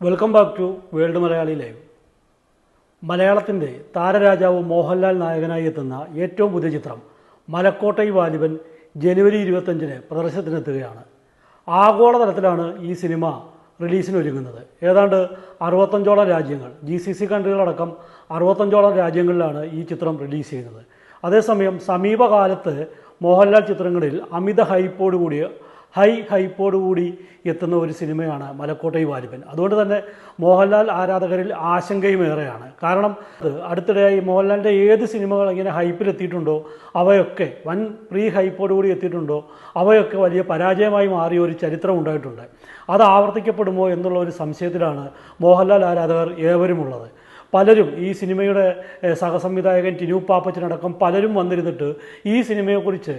Welcome back to world Malayali live മലയാളത്തിന്റെ താരരാജാവ് മോഹൻലാൽ നായകനായി എത്തുന്ന ഏറ്റവും പുതിയ ചിത്രം മലക്കോട്ടൈ വാലിബൻ ജനുവരി ഇരുപത്തഞ്ചിന് പ്രദർശനത്തിനെത്തുകയാണ്. ആഗോളതലത്തിലാണ് ഈ സിനിമ റിലീസിന് ഒരുങ്ങുന്നത് ഏതാണ്ട് അറുപത്തഞ്ചോളം രാജ്യങ്ങൾ ജി സി സി കൺട്രികളടക്കം അറുപത്തഞ്ചോളം രാജ്യങ്ങളിലാണ് ഈ ചിത്രം റിലീസ് ചെയ്യുന്നത്. അതേസമയം സമീപകാലത്ത് മോഹൻലാൽ ചിത്രങ്ങളിൽ അമിത ഹൈപ്പോടുകൂടിയ ഹൈ ഹൈപ്പോടുകൂടി എത്തുന്ന ഒരു സിനിമയാണ് മലക്കോട്ടൈ വാലിബൻ. അതുകൊണ്ട് തന്നെ മോഹൻലാൽ ആരാധകരിൽ ആശങ്കയും ഏറെയാണ്. കാരണം അടുത്തിടെയായി മോഹൻലാലിന്റെ ഏത് സിനിമകൾ ഇങ്ങനെ ഹൈപ്പിലെത്തിയിട്ടുണ്ടോ അവയൊക്കെ വൻ പ്രീ ഹൈപ്പോടുകൂടി എത്തിയിട്ടുണ്ടോ അവയൊക്കെ വലിയ പരാജയമായി മാറിയ ഒരു ചരിത്രം ഉണ്ടായിട്ടുണ്ട്. അത് ആവർത്തിക്കപ്പെടുമോ എന്നുള്ള ഒരു സംശയത്തിലാണ് മോഹൻലാൽ ആരാധകർ ഏവരുമുള്ളത്. പലരും ഈ സിനിമയുടെ സഹസംവിധായകൻ ടിനു പാപ്പച്ചനടക്കം പലരും വന്നിരുന്നിട്ട് ഈ സിനിമയെക്കുറിച്ച്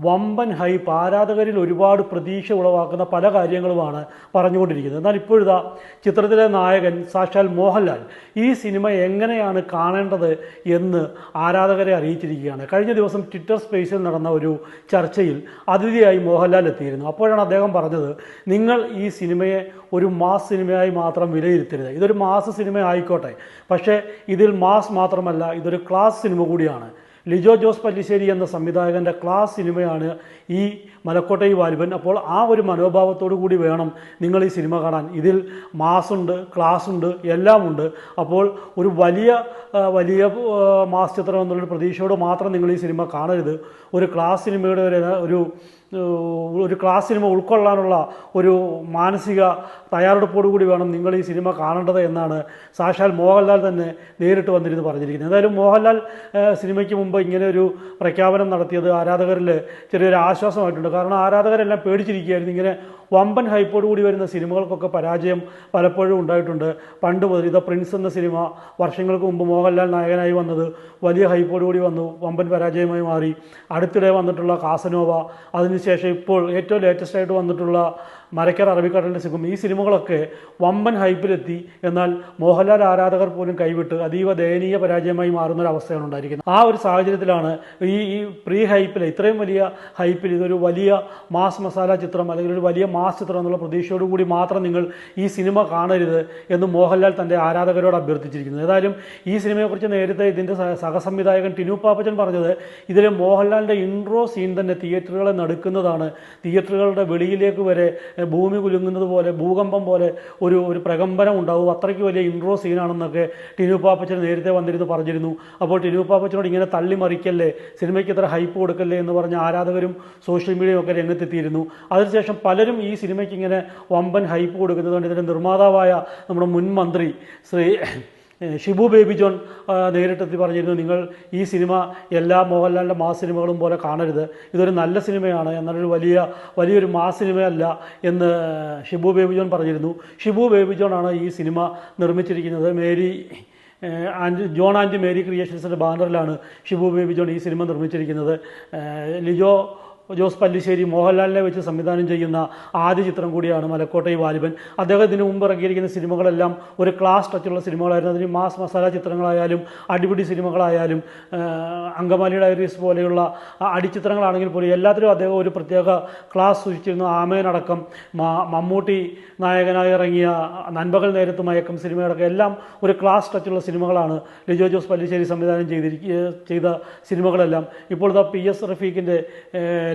വമ്പൻ ഹൈപ്പ് ആരാധകരിൽ ഒരുപാട് പ്രതീക്ഷ ഉളവാക്കുന്ന പല കാര്യങ്ങളുമാണ് പറഞ്ഞുകൊണ്ടിരിക്കുന്നത്. എന്നാൽ ഇപ്പോഴത്തെ ചിത്രത്തിലെ നായകൻ സാക്ഷാൽ മോഹൻലാൽ ഈ സിനിമ എങ്ങനെയാണ് കാണേണ്ടത് എന്ന് ആരാധകരെ അറിയിച്ചിരിക്കുകയാണ്. കഴിഞ്ഞ ദിവസം ട്വിറ്റർ സ്പേസിൽ നടന്ന ഒരു ചർച്ചയിൽ അതിഥിയായി മോഹൻലാൽ എത്തിയിരുന്നു. അപ്പോഴാണ് അദ്ദേഹം പറഞ്ഞത് നിങ്ങൾ ഈ സിനിമയെ ഒരു മാസ് സിനിമയായി മാത്രം വിലയിരുത്തരുത്. ഇതൊരു മാസ് സിനിമ ആയിക്കോട്ടെ. പക്ഷേ ഇതിൽ മാസ് മാത്രമല്ല ഇതൊരു ക്ലാസ് സിനിമ കൂടിയാണ്. ലിജോ ജോസ് പല്ലിശ്ശേരി എന്ന സംവിധായകന്റെ ക്ലാസ് സിനിമയാണ് ഈ മലക്കോട്ടൈ വാലിബൻ. അപ്പോൾ ആ ഒരു മനോഭാവത്തോടു കൂടി വേണം നിങ്ങൾ ഈ സിനിമ കാണാൻ. ഇതിൽ മാസുണ്ട് ക്ലാസ് ഉണ്ട് എല്ലാം ഉണ്ട് അപ്പോൾ ഒരു വലിയ വലിയ മാസ് ചിത്രം എന്നുള്ളൊരു പ്രതീക്ഷയോട് മാത്രം നിങ്ങൾ ഈ സിനിമ കാണരുത്. ഒരു ക്ലാസ് സിനിമയുടെ ഒരു ഒരു ഒരു ക്ലാസ് സിനിമ ഉൾക്കൊള്ളാനുള്ള ഒരു മാനസിക തയ്യാറെടുപ്പോടു കൂടി വേണം നിങ്ങൾ ഈ സിനിമ കാണേണ്ടത് എന്നാണ് സാക്ഷാൽ മോഹൻലാൽ തന്നെ നേരിട്ട് വന്നിരുന്ന് പറഞ്ഞിരിക്കുന്നത്. എന്തായാലും മോഹൻലാൽ സിനിമയ്ക്ക് മുമ്പ് ഇങ്ങനെ ഒരു പ്രഖ്യാപനം നടത്തിയത് ആരാധകരിൽ ചെറിയൊരു ആശ്വാസമായിട്ടുണ്ട്. കാരണം ആരാധകരെല്ലാം പേടിച്ചിരിക്കുകയായിരുന്നു. ഇങ്ങനെ വമ്പൻ ഹൈപ്പോട് കൂടി വരുന്ന സിനിമകൾക്കൊക്കെ പരാജയം പലപ്പോഴും ഉണ്ടായിട്ടുണ്ട്. പണ്ട് മുതൽ ഇത പ്രിൻസ് എന്ന സിനിമ വർഷങ്ങൾക്ക് മുമ്പ് മോഹൻലാൽ നായകനായി വന്നത് വലിയ ഹൈപ്പോട് കൂടി വന്നു വമ്പൻ പരാജയമായി മാറി. അടുത്തിടെ വന്നിട്ടുള്ള കാസനോവ അതിനുശേഷം ഇപ്പോൾ ഏറ്റവും ലേറ്റസ്റ്റ് ആയിട്ട് വന്നിട്ടുള്ള മരക്കർ അറബിക്കടലിന്റെ സിനിമ. ഈ സിനിമകളൊക്കെ വമ്പൻ ഹൈപ്പിലെത്തി. എന്നാൽ മോഹൻലാൽ ആരാധകർ പോലും കൈവിട്ട് അതീവ ദയനീയ പരാജയമായി മാറുന്ന ഒരു അവസ്ഥയാണ് ഉണ്ടായിരിക്കുന്നത്. ആ ഒരു സാഹചര്യത്തിലാണ് ഈ ഈ പ്രീ ഹൈപ്പിൽ ഇത്രയും വലിയ ഹൈപ്പിൽ ഇതൊരു വലിയ മാസ് മസാല ചിത്രം അല്ലെങ്കിൽ ഒരു വലിയ മാസ് ചിത്രം എന്നുള്ള പ്രതീക്ഷയോടുകൂടി മാത്രം നിങ്ങൾ ഈ സിനിമ കാണരുത് എന്ന് മോഹൻലാൽ തന്റെ ആരാധകരോട് അഭ്യർത്ഥിച്ചിരിക്കുന്നു. ഏതായാലും ഈ സിനിമയെക്കുറിച്ച് നേരത്തെ ഇതിന്റെ സഹ- സഹസംവിധായകൻ ടിനു പാപ്പച്ചൻ പറഞ്ഞത് ഇതിലെ മോഹൻലാലിന്റെ ഇൻട്രോ സീൻ തന്നെ തിയേറ്ററുകളെ നടുക്കുന്നതാണ്. തിയേറ്ററുകളുടെ വെളിയിലേക്ക് വരെ ഭൂമി കുലുങ്ങുന്നത് പോലെ ഭൂകമ്പം പോലെ ഒരു ഒരു പ്രകമ്പനം ഉണ്ടാവും. അത്രയ്ക്ക് വലിയ ഇൻട്രോ സീനാണെന്നൊക്കെ ടിനു പാപ്പച്ചൻ നേരത്തെ വന്നിരുന്നു പറഞ്ഞിരുന്നു. അപ്പോൾ ടിനു പാപ്പച്ചനോട് ഇങ്ങനെ തള്ളി മറിക്കല്ലേ സിനിമയ്ക്ക് ഇത്ര ഹൈപ്പ് കൊടുക്കല്ലേ എന്ന് പറഞ്ഞ ആരാധകരും സോഷ്യൽ മീഡിയയും ഒക്കെ രംഗത്തെത്തിയിരുന്നു. അതിനുശേഷം പലരും സിനിമയ്ക്ക് ഇങ്ങനെ വമ്പൻ ഹൈപ്പ് കൊടുക്കുന്നതുകൊണ്ട് ഇതിന്റെ നിർമ്മാതാവായ നമ്മുടെ മുൻ മന്ത്രി ശ്രീ ഷിബു ബേബി ജോൺ നേരിട്ടെത്തി പറഞ്ഞിരുന്നു നിങ്ങൾ ഈ സിനിമ എല്ലാ മോഹൻലാലിന്റെ മാസ് സിനിമകളും പോലെ കാണരുത്. ഇതൊരു നല്ല സിനിമയാണ് എന്നൊരു വലിയ വലിയൊരു മാസ് സിനിമയല്ല എന്ന് ഷിബു ബേബി ജോൺ പറഞ്ഞിരുന്നു. ഷിബു ബേബി ജോൺ ആണ് ഈ സിനിമ നിർമ്മിച്ചിരിക്കുന്നത്. മേരി ആൻഡ് ജോൺ ആൻഡ് മേരി ക്രിയേഷൻസിന്റെ ബാനറിലാണ് ഷിബു ബേബി ജോൺ ഈ സിനിമ നിർമ്മിച്ചിരിക്കുന്നത്. ലിജോ ജോസ് പല്ലിശ്ശേരി മോഹൻലാലിനെ വെച്ച് സംവിധാനം ചെയ്യുന്ന ആദ്യ ചിത്രം കൂടിയാണ് മലക്കോട്ടൈ വാലിബൻ. അദ്ദേഹത്തിന് മുമ്പ് ഇറങ്ങിയിരിക്കുന്ന സിനിമകളെല്ലാം ഒരു ക്ലാസ് ടച്ചുള്ള സിനിമകളായിരുന്നു. അതിന് മാസ് മസാല ചിത്രങ്ങളായാലും അടിപിടി സിനിമകളായാലും അങ്കമാലി ഡയറീസ് പോലെയുള്ള അടിച്ചിത്രങ്ങളാണെങ്കിൽ പോലും എല്ലാത്തിലും അദ്ദേഹം ഒരു പ്രത്യേക ക്ലാസ് സൂക്ഷിച്ചിരുന്നു. ആമേനടക്കം മമ്മൂട്ടി നായകനായി ഇറങ്ങിയ നൻപകൽ നേരത്ത് മയക്കം സിനിമയടക്കം എല്ലാം ഒരു ക്ലാസ് ടച്ചുള്ള സിനിമകളാണ് ലിജോ ജോസ് പല്ലിശ്ശേരി സംവിധാനം ചെയ്തിരിക്കുക ചെയ്ത സിനിമകളെല്ലാം. ഇപ്പോൾ ഇതാ പി എസ് റഫീഖിന്റെ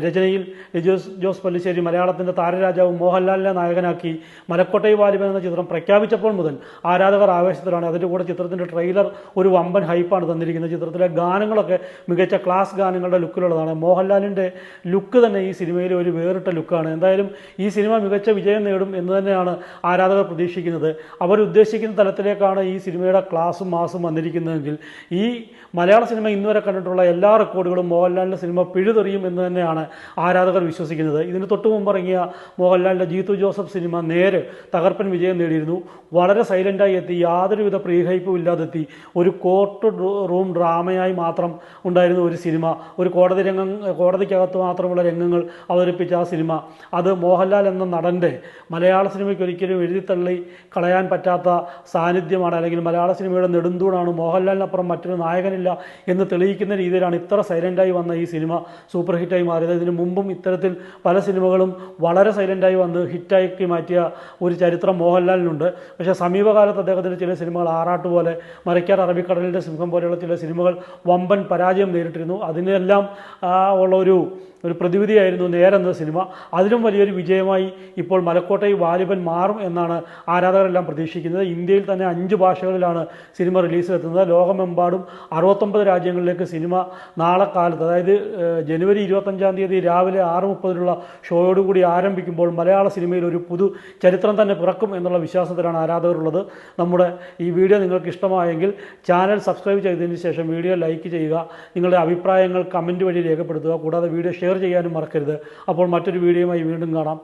രചനയിൽ ലിജോസ് ജോസ് പല്ലിശ്ശേരി മലയാളത്തിന്റെ താരരാജാവ് മോഹൻലാലിനെ നായകനാക്കി മലക്കോട്ടൈ വാലിബൻ എന്ന ചിത്രം പ്രഖ്യാപിച്ചപ്പോൾ മുതൽ ആരാധകർ ആവേശത്തിലാണ്. അതിന്റെ കൂടെ ചിത്രത്തിന്റെ ട്രെയിലർ ഒരു വമ്പൻ ഹൈപ്പാണ് തന്നിരിക്കുന്നത്. ചിത്രത്തിലെ ഗാനങ്ങളൊക്കെ മികച്ച ക്ലാസ് ഗാനങ്ങളുടെ ലുക്കിലുള്ളതാണ്. മോഹൻലാലിന്റെ ലുക്ക് തന്നെ ഈ സിനിമയിലെ ഒരു വേറിട്ട ലുക്കാണ്. എന്തായാലും ഈ സിനിമ മികച്ച വിജയം നേടും എന്ന് തന്നെയാണ് ആരാധകർ പ്രതീക്ഷിക്കുന്നത്. അവരുദ്ദേശിക്കുന്ന തലത്തിലേക്കാണ് ഈ സിനിമയുടെ ക്ലാസും മാസും വന്നിരിക്കുന്നതെങ്കിൽ ഈ മലയാള സിനിമ ഇന്നുവരെ കണ്ടിട്ടുള്ള എല്ലാ റെക്കോർഡുകളും മോഹൻലാലിന്റെ സിനിമ പിഴുതെറിയും എന്ന് തന്നെയാണ് ആരാധകർ വിശ്വസിക്കുന്നത്. ഇതിന് തൊട്ടു മുമ്പ് ഇറങ്ങിയ മോഹൻലാലിന്റെ ജീത്തു ജോസഫ് സിനിമ നേരെ തകർപ്പൻ വിജയം നേടിയിരുന്നു. വളരെ സൈലന്റായി എത്തി. യാതൊരുവിധ പ്രീഹൈപ്പും ഇല്ലാതെത്തി. ഒരു കോർട്ട് റൂം ഡ്രാമയായി മാത്രം ഉണ്ടായിരുന്ന ഒരു സിനിമ. ഒരു കോടതി രംഗം കോടതിക്കകത്ത് മാത്രമുള്ള രംഗങ്ങൾ അവതരിപ്പിച്ച ആ സിനിമ. അത് മോഹൻലാൽ എന്ന നടന്റെ മലയാള സിനിമയ്ക്ക് ഒരിക്കലും എഴുതിത്തള്ളി കളയാൻ പറ്റാത്ത സാന്നിധ്യമാണ്. അല്ലെങ്കിൽ മലയാള സിനിമയുടെ നെടുന്തൂണാണ് മോഹൻലാലിനപ്പുറം മറ്റൊരു നായകനില്ല എന്ന് തെളിയിക്കുന്ന രീതിയിലാണ് ഇത്ര സൈലന്റായി വന്ന ഈ സിനിമ സൂപ്പർ ഹിറ്റായി മാറിയത്. ഇതിനു മുമ്പും ഇത്തരത്തിൽ പല സിനിമകളും വളരെ സൈലന്റായി വന്ന് ഹിറ്റാക്കി മാറ്റിയ ഒരു ചരിത്രം മോഹൻലാലിനുണ്ട്. പക്ഷേ സമീപകാലത്ത് അദ്ദേഹത്തിന്റെ ചില സിനിമകൾ ആറാട്ട് പോലെ മരയ്ക്കാർ അറബിക്കടലിന്റെ സിംഹം പോലെയുള്ള ചില സിനിമകൾ വമ്പൻ പരാജയം നേരിട്ടിരുന്നു. അതിനെല്ലാം ഉള്ള ഒരു ഒരു പ്രതിവിധിയായിരുന്നു നേരെന്ന സിനിമ. അതിലും വലിയൊരു വിജയമായി ഇപ്പോൾ മലക്കോട്ടൈ വാലിബൻ മാറും എന്നാണ് ആരാധകരെല്ലാം പ്രതീക്ഷിക്കുന്നത്. ഇന്ത്യയിൽ തന്നെ അഞ്ച് ഭാഷകളിലാണ് സിനിമ റിലീസിലെത്തുന്നത്. ലോകമെമ്പാടും അറുപത്തൊമ്പത് രാജ്യങ്ങളിലേക്ക് സിനിമ നാളെ കാലത്ത് അതായത് ജനുവരി ഇരുപത്തഞ്ചാം തീയതി രാവിലെ ആറ് മുപ്പതിനുള്ള ഷോയോടുകൂടി ആരംഭിക്കുമ്പോൾ മലയാള സിനിമയിൽ ഒരു പുതു ചരിത്രം തന്നെ പിറക്കും എന്നുള്ള വിശ്വാസത്തിലാണ് ആരാധകരുള്ളത്. നമ്മുടെ ഈ വീഡിയോ നിങ്ങൾക്ക് ഇഷ്ടമായെങ്കിൽ ചാനൽ സബ്സ്ക്രൈബ് ചെയ്തതിന് ശേഷം വീഡിയോ ലൈക്ക് ചെയ്യുക നിങ്ങളുടെ അഭിപ്രായങ്ങൾ കമന്റ് വഴി രേഖപ്പെടുത്തുക കൂടാതെ വീഡിയോ ഷെയർ ചെയ്യാനും മറക്കരുത്. അപ്പോൾ മറ്റൊരു വീഡിയോയുമായി വീണ്ടും കാണാം.